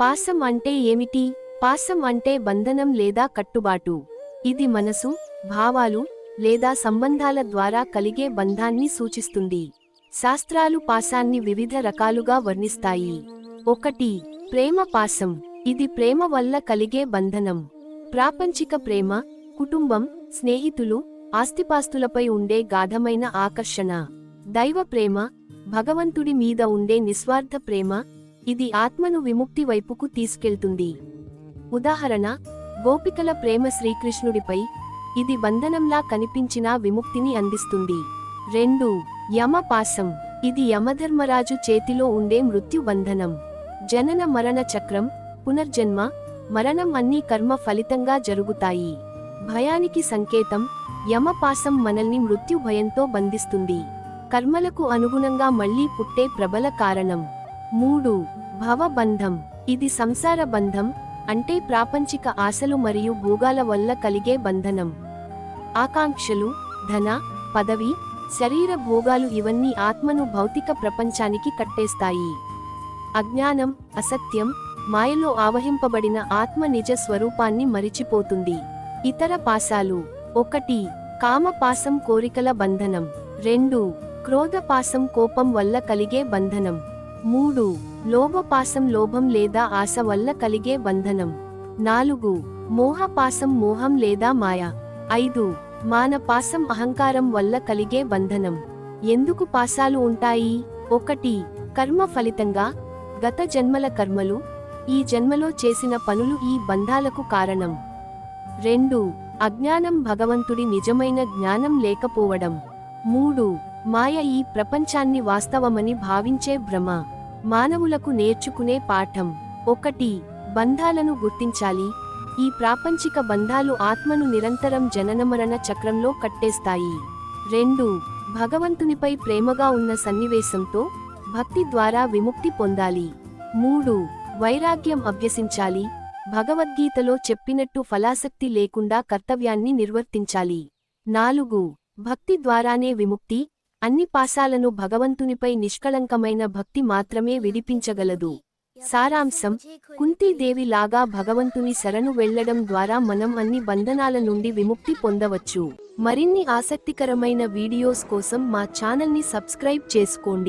పాసం అంటే ఏమిటి? పాసం అంటే బంధనం లేదా కట్టుబాటు. ఇది మనసు భావాలు లేదా సంబంధాల ద్వారా కలిగే బంధాన్ని సూచిస్తుంది. శాస్త్రాలు పాసాన్ని వివిధ రకాలుగా వర్ణిస్తాయి. ఒకటి ప్రేమ పాసం. ఇది ప్రేమ వల్ల కలిగే బంధనం. ప్రాపంచిక ప్రేమ కుటుంబం స్నేహితులు ఆస్తిపాస్తులపై ఉండే గాఢమైన ఆకర్షణ. దైవ ప్రేమ భగవంతుడి మీద ఉండే నిస్వార్థ ప్రేమ ఇది ఆత్మను విముక్తి వైపుకు తీసుకెళ్తుంది. ఉదాహరణ గోపికల ప్రేమ శ్రీకృష్ణుడిపై ఇది బంధనంలా కనిపించినా విముక్తిని అందిస్తుంది. రెండు యమ పాసం ఇది యమధర్మరాజు చేతిలో ఉండే మృత్యుబంధనం జనన మరణ చక్రం పునర్జన్మ మరణం అన్ని కర్మ ఫలితంగా జరుగుతాయి. భయానికి సంకేతం యమపాసం మనల్ని మృత్యు భయంతో బంధిస్తుంది. కర్మలకు అనుగుణంగా మళ్ళీ పుట్టే ప్రబల కారణం. మూడు. భవబంధం. ఇది సంసార బంధం అంటే ప్రాపంచిక ఆశలు మరియు భోగాల వల్ల కలిగే బంధనం. ఆకాంక్షలు ధన పదవి శరీర భోగాలు ఇవన్నీ ఆత్మను భౌతిక ప్రపంచానికి కట్టేస్తాయి. అజ్ఞానం అసత్యం మాయలో ఆవహింపబడిన ఆత్మ నిజ స్వరూపాన్ని మరిచిపోతుంది. ఇతర పాశాలు. ఒకటి కామపాసం కోరికల బంధనం. రెండు క్రోధపాసం కోపం వల్ల కలిగే బంధనం. మూడు లోభపాసం లోభం లేదా ఆశ వల్ల కలిగే బంధనం. నాలుగు మోహపాసం మోహం లేదా మాయ. ఐదు మానపాసం అహంకారం వల్ల కలిగే బంధనం. ఎందుకు పాసాలు ఉంటాయి? ఒకటి కర్మ ఫలితంగా గత జన్మల కర్మలు ఈ జన్మలో చేసిన పనులు ఈ బంధాలకు కారణం. రెండు అజ్ఞానం భగవంతుడి నిజమైన జ్ఞానం లేకపోవడం. మూడు మాయ ఈ ప్రపంచాన్ని వాస్తవమని భావించే భ్రమ. మానవులకు నేర్చుకునే పాఠం. ఒకటి బంధాలను గుర్తించాలి. ఈ ప్రాపంచిక బంధాలు ఆత్మను నిరంతరం జననమరణ చక్రంలో కట్టేస్తాయి. రెండు భగవంతునిపై ప్రేమగా ఉన్న సన్నివేశంతో భక్తి ద్వారా విముక్తి పొందాలి. మూడు వైరాగ్యం అభ్యసించాలి. భగవద్గీతలో చెప్పినట్టు ఫలాసక్తి లేకుండా కర్తవ్యాన్ని నిర్వర్తించాలి. నాలుగు. భక్తి ద్వారానే విముక్తి. అన్ని పాశాలను భగవంతునిపై నిష్కళంకమైన భక్తి మాత్రమే విడిపించగలదు. సారాంశం. కుంతీదేవి లాగా భగవంతుని శరణు వెళ్ళడం ద్వారా మనం అన్ని బంధనాల నుండి విముక్తి పొందవచ్చు. మరిన్ని ఆసక్తికరమైన వీడియోస్ కోసం మా ఛానల్ని సబ్స్క్రైబ్ చేసుకోండి.